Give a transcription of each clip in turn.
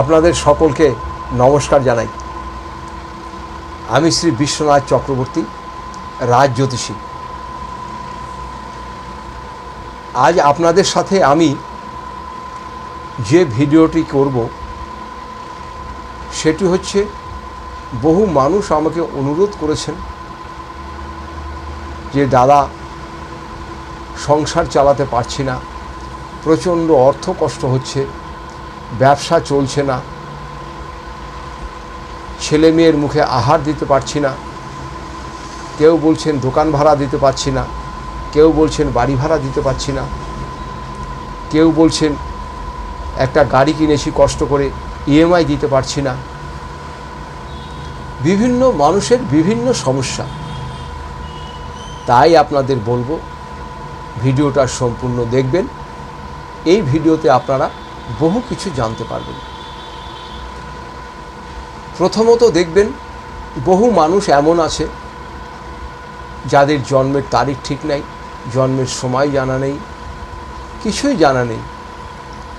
আপনাদের সকলকে নমস্কার জানাই। আমি শ্রী বিশ্বনাথ চক্রবর্তী, রাজ জ্যোতিষী। আজ আপনাদের সাথে আমি যে ভিডিওটি করব, সেটি হচ্ছে, বহু মানুষ আমাকে অনুরোধ করেছেন যে, দাদা, সংসার চালাতে পারছি না, প্রচণ্ড অর্থ কষ্ট হচ্ছে ব্যবসা চলছে না। ছেলে মেয়ের মুখে আহার দিতে পারছি না। কেউ বলছেন দোকান ভাড়া দিতে পারছি না। কেউ বলছেন বাড়ি ভাড়া দিতে পারছি না। কেউ বলছেন একটা গাড়ি কিনেছি কষ্ট করে ইএমআই দিতে পারছি না। বিভিন্ন মানুষের বিভিন্ন সমস্যা। তাই আপনাদের বলব, ভিডিওটা সম্পূর্ণ দেখবেন। এই ভিডিওতে আপনারা বহু কিছু জানতে পারবেন। প্রথমত দেখবেন, বহু মানুষ এমন আছে, যাদের জন্মের তারিখ ঠিক নাই, জন্মের সময় জানা নেই, কিছুই জানা নেই।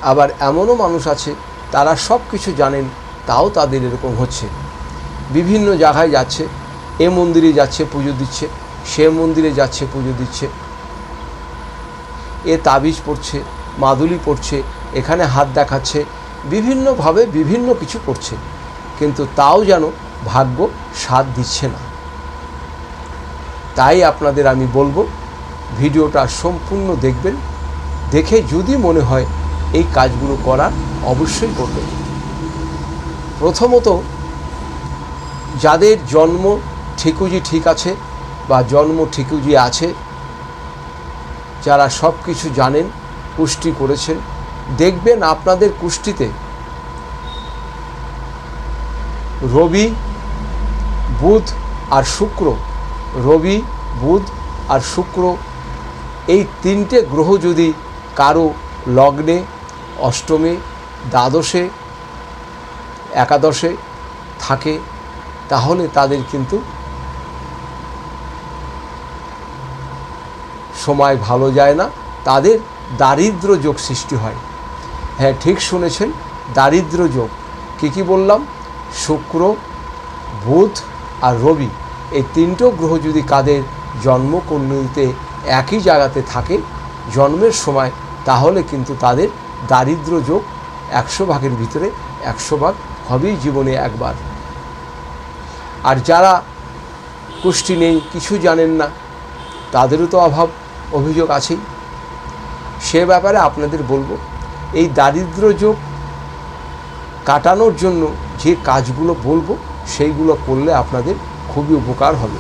আবার এমনও মানুষ আছে, তারা সব কিছু জানেন, তাও তাদের এরকম হচ্ছে। বিভিন্ন জায়গায় যাচ্ছে, এ মন্দিরে যাচ্ছে পুজো দিচ্ছে, সে মন্দিরে যাচ্ছে পুজো দিচ্ছে। এ তাবিজ পড়ছে, মাদুলি পড়ছে এখানে হাত দেখাচ্ছে, বিভিন্নভাবে বিভিন্ন কিছু করছে। কিন্তু তাও যেন ভাগ্য সাথ দিচ্ছে না। তাই আপনাদের আমি বলব, ভিডিওটা সম্পূর্ণ দেখবেন। দেখে যদি মনে হয় এই কাজগুলো করা অবশ্যই করবেন। প্রথমত, যাদের জন্ম ঠিকুজি ঠিক আছে বা জন্ম ঠিকুজি আছে, যারা সব কিছু জানেন, পুষ্টি করেছেন দেখবেন আপনাদের কুষ্টিতে রবি, বুধ আর শুক্র, রবি, বুধ আর শুক্র, এই তিনটে গ্রহ যদি কারও লগ্নে, অষ্টমে, দ্বাদশে, একাদশে থাকে, তাহলে তাদের কিন্তু সময় ভালো যায় না। তাদের দারিদ্র যোগ সৃষ্টি হয়। হ্যাঁ ঠিক শুনেছেন, দারিদ্র যোগ। কী কী বললাম? শুক্র, বুধ আর রবি। এই তিনটো গ্রহ যদি কাদের জন্মকুণ্ডলিতে একই জায়গাতে থাকে জন্মের সময়, তাহলে কিন্তু তাদের দারিদ্র যোগ একশো ভাগের ভিতরে একশো ভাগ হবেই জীবনে একবার। আর যারা কুষ্টি নেই, কিছু জানেন না, তাদেরও তো অভাব, অভিযোগ আছেই। সে ব্যাপারে আপনাদের বলব এই দারিদ্র যোগ কাটানোর জন্য যে কাজগুলো বলব, সেইগুলো করলে আপনাদের খুবই উপকার হবে।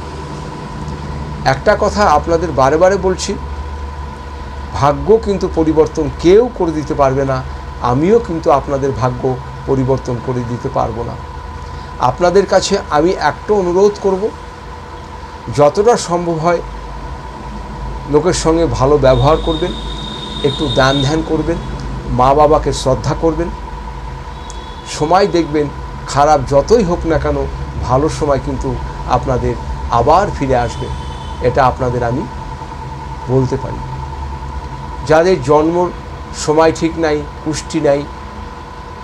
একটা কথা আপনাদের বারে বারে বলছি, ভাগ্য কিন্তু পরিবর্তন কেউ করে দিতে পারবে না, আমিও কিন্তু আপনাদের ভাগ্য পরিবর্তন করে দিতে পারব না। আপনাদের কাছে আমি একটা অনুরোধ করব, যতটা সম্ভব হয় লোকের সঙ্গে ভালো ব্যবহার করবেন, একটু দান ধ্যান করবেন মা বাবাকে শ্রদ্ধা করবেন, সময় দেখবেন খারাপ যতই হোক না কেন, ভালো সময় কিন্তু আপনাদের আবার ফিরে আসবে, এটা আপনাদের আমি বলতে পারি। যাদের জন্ম সময় ঠিক নাই, পুষ্টি নাই,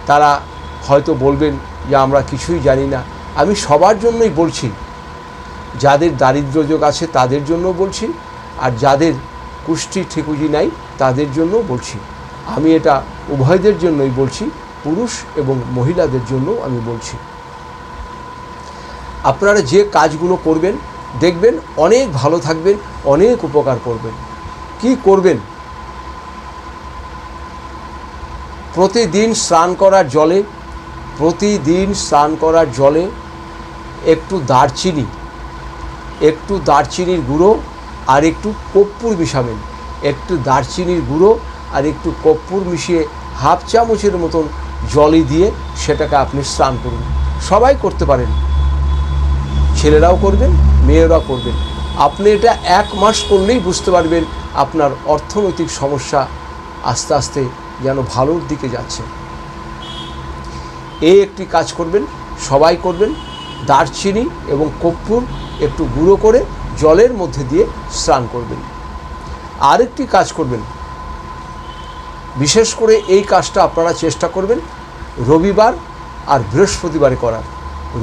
তারা হয়তো বলবেন যে আমরা কিছুই জানি না। আমি সবার জন্যই বলছি, যাদের দারিদ্র যোগ আছে তাদের জন্য বলছি, আর যাদের কুষ্টি ঠিকুজি নাই, তাদের জন্য বলছি। আমি এটা উভয়দের জন্যই বলছি, পুরুষ এবং মহিলাদের জন্য আমি বলছি। আপনারা যে কাজগুলো করবেন, দেখবেন অনেক ভালো থাকবেন, অনেক উপকার করবেন। কি করবেন? প্রতিদিন স্নান করার জলে, প্রতিদিন স্নান করার জলে একটু দারচিনি, একটু দারচিনির গুঁড়ো আর একটু কর্পূর মিশাবেন। একটু দারচিনির গুঁড়ো আর একটু কর্পূর মিশিয়ে হাফ চামচের মতন জলই দিয়ে সেটাকে আপনি স্নান করুন। সবাই করতে পারেন। ছেলেরাও করবেন, মেয়েরাও করবেন। আপনি এটা এক মাস করলেই বুঝতে পারবেন আপনার অর্থনৈতিক সমস্যা আস্তে আস্তে যেন ভালোর দিকে যাচ্ছে। এই একটি কাজ করবেন, সবাই করবেন, দারচিনি এবং কর্পূর একটু গুঁড়ো করে জলের মধ্যে দিয়ে স্নান করবেন। আরেকটি কাজ করবেন বিশেষ করে এই কাজটা আপনারা চেষ্টা করবেন রবিবার আর বৃহস্পতিবারে করার।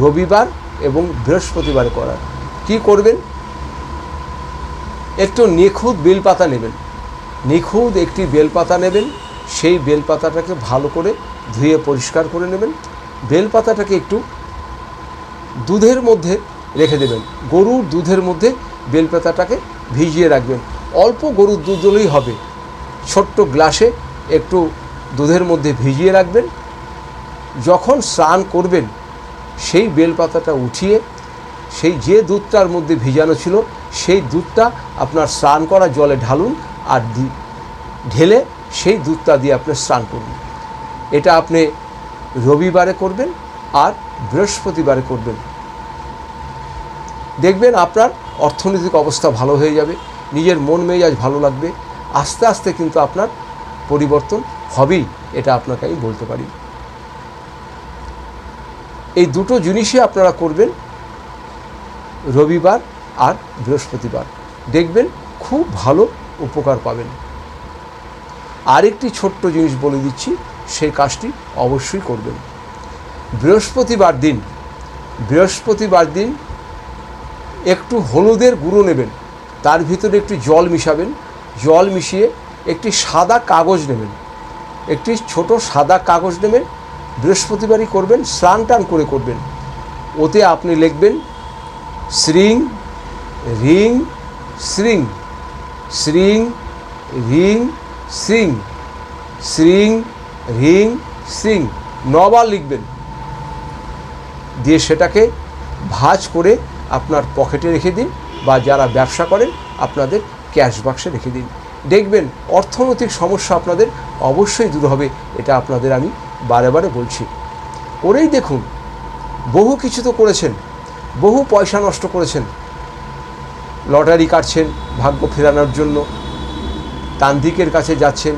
রবিবার এবং বৃহস্পতিবারে করার। কি করবেন? একটু নিখুঁত বেলপাতা নেবেন। নিখুঁত একটি বেলপাতা নেবেন, সেই বেলপাতাটাকে ভালো করে ধুয়ে পরিষ্কার করে নেবেন। বেলপাতাটাকে একটু দুধের মধ্যে রেখে দেবেন। গরুর দুধের মধ্যে বেলপাতাটাকে ভিজিয়ে রাখবেন। অল্প গরুর দুধ হলেই হবে। ছোট্ট গ্লাসে একটু দুধের মধ্যে ভিজিয়ে রাখবেন। যখন স্নান করবেন, সেই বেলপাতাটা উঠিয়ে, সেই যে দুধটার মধ্যে ভিজানো ছিল, সেই দুধটা আপনার স্নান করা জলে ঢালুন আর ঢেলে সেই দুধটা দিয়ে আপনি স্নান করুন। এটা আপনি রবিবারে করবেন আর বৃহস্পতিবারে করবেন। দেখবেন আপনার অর্থনৈতিক অবস্থা ভালো হয়ে যাবে, নিজের মন মেজাজ ভালো লাগবে, আস্তে আস্তে কিন্তু আপনার পরিবর্তন হবেই, এটা আপনাকে আমি বলতে পারি। এই দুটো জিনিসই আপনারা করবেন রবিবার আর বৃহস্পতিবার। দেখবেন খুব ভালো উপকার পাবেন। আরেকটি ছোট্ট জিনিস বলে দিচ্ছি সেই কাজটি অবশ্যই করবেন। বৃহস্পতিবার দিন বৃহস্পতিবার দিন একটু হলুদের গুঁড়ো নেবেন, তার ভিতরে একটু জল মিশাবেন। জল মিশিয়ে একটি সাদা কাগজ নেবেন। একটি ছোট সাদা কাগজ নেবেন। বৃহস্পতিবারই করবেন, স্নান টান করে করবেন। ওতে আপনি লিখবেন, শ্রিং, রিং, শ্রিং শ্রিং, রিং, শ্রিং শ্রিং, রিং, শ্রিং, নবার লিখবেন। দিয়ে সেটাকে ভাঁজ করে আপনার পকেটে রেখে দিন বা যারা ব্যবসা করেন, আপনাদের ক্যাশ বাক্সে রেখে দিন। দেখবেন অর্থনৈতিক সমস্যা আপনাদের অবশ্যই দূর হবে, এটা আপনাদের আমি বারে বারে বলছি। করেই দেখুন, বহু কিছু তো করেছেন, বহু পয়সা নষ্ট করেছেন। লটারি কাটছেন, ভাগ্য ফেরানোর জন্য। তান্ত্রিকের কাছে যাচ্ছেন,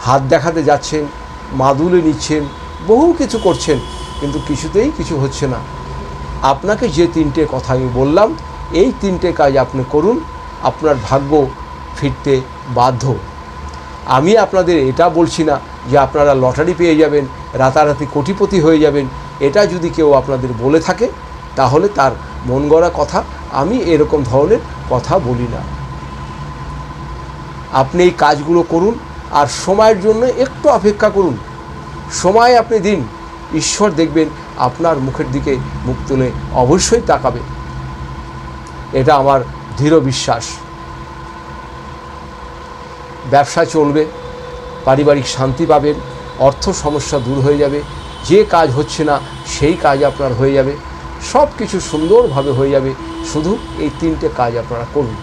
হাত দেখাতে যাচ্ছেন, মাদুলে নিচ্ছেন, বহু কিছু করছেন, কিন্তু কিছুতেই কিছু হচ্ছে না। আপনাকে যে তিনটে কথা আমি বললাম, এই তিনটে কাজ আপনি করুন, আপনার ভাগ্য ফিরতে বাধ্য। আমি আপনাদের এটা বলছি না যে আপনারা লটারি পেয়ে যাবেন, রাতারাতি কোটিপতি হয়ে যাবেন, এটা যদি কেউ আপনাদের বলে থাকে, তাহলে তার মন গড়া কথা আমি এরকম ধরনের কথা বলি না। আপনি এই কাজগুলো করুন আর সময়ের জন্য একটু অপেক্ষা করুন। সময় আপনি দিন, ঈশ্বর দেখবেন আপনার মুখের দিকে মুখ তুলে অবশ্যই তাকাবে। এটা আমার দৃঢ় বিশ্বাস। ব্যবসা চলবে, পারিবারিক শান্তি পাবেন, অর্থ সমস্যা দূর হয়ে যাবে, যে কাজ হচ্ছে না সেই কাজ আপনার হয়ে যাবে সব কিছু সুন্দরভাবে হয়ে যাবে, শুধু এই তিনটে কাজ আপনারা করুন।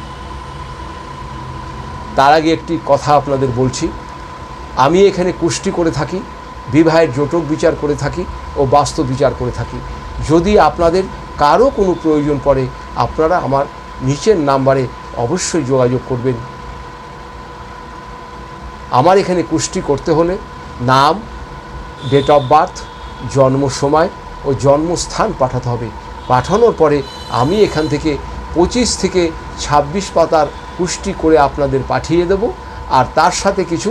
তার আগে একটি কথা আপনাদের বলছি, আমি এখানে কুষ্টি করে থাকি, বিবাহের জোটক বিচার করে থাকি ও বাস্তব বিচার করে থাকি। যদি আপনাদের কারও কোনো প্রয়োজন পড়ে, আপনারা আমার নিচের নাম্বারে অবশ্যই যোগাযোগ করবেন। আমার এখানে কুষ্টি করতে হলে নাম ডেট অফ বার্থ জন্ম সময় ও জন্মস্থান পাঠাতে হবে। পাঠানোর পরে আমি এখান থেকে পঁচিশ থেকে ছাব্বিশ পাতার পুষ্টি করে আপনাদের পাঠিয়ে দেব আর তার সাথে কিছু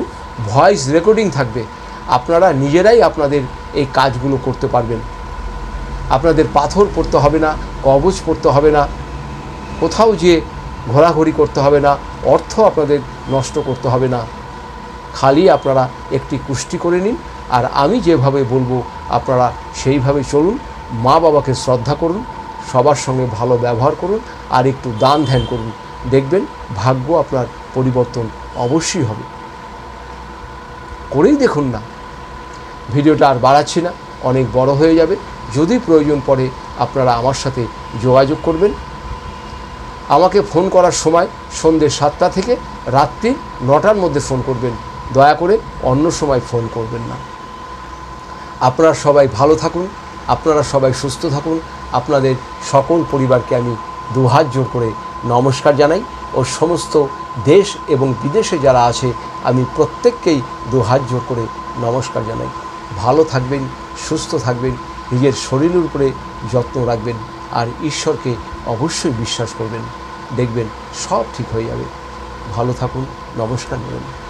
ভয়েস রেকর্ডিং থাকবে। আপনারা নিজেরাই আপনাদের এই কাজগুলো করতে পারবেন। আপনাদের পাথর পড়তে হবে না কবচ পড়তে হবে না, কোথাও যে ঘোরাঘুরি করতে হবে না, অর্থ আপনাদের নষ্ট করতে হবে না। খালি আপনারা একটি কুষ্টি করে নিন। আর আমি যেভাবে বলব, আপনারা সেইভাবে চলুন। মা বাবাকে শ্রদ্ধা করুন, সবার সঙ্গে ভালো ব্যবহার করুন, আর একটু দান ধ্যান করুন। দেখবেন ভাগ্য আপনার পরিবর্তন অবশ্যই হবে। করেই দেখুন না। ভিডিওটা আর বাড়াচ্ছি না, অনেক বড় হয়ে যাবে। যদি প্রয়োজন পড়ে, আপনারা আমার সাথে যোগাযোগ করবেন। আমাকে ফোন করার সময় সন্ধ্যে সাতটা থেকে রাত্রি নটার মধ্যে ফোন করবেন। দয়া করে অন্য সময় ফোন করবেন না। আপনারা সবাই ভালো থাকুন, আপনারা সবাই সুস্থ থাকুন, আপনাদের সকল পরিবারকে আমি দুহাত জোর করে নমস্কার জানাই ও সমস্ত দেশ এবং বিদেশে যারা আছে, আমি প্রত্যেককেই দুহাত জোর করে নমস্কার জানাই। ভালো থাকবেন, সুস্থ থাকবেন, নিজের শরীরের উপরে যত্ন রাখবেন আর ঈশ্বরকে অবশ্যই বিশ্বাস করবেন। দেখবেন সব ঠিক হয়ে যাবে। ভালো থাকুন, নমস্কার নেবেন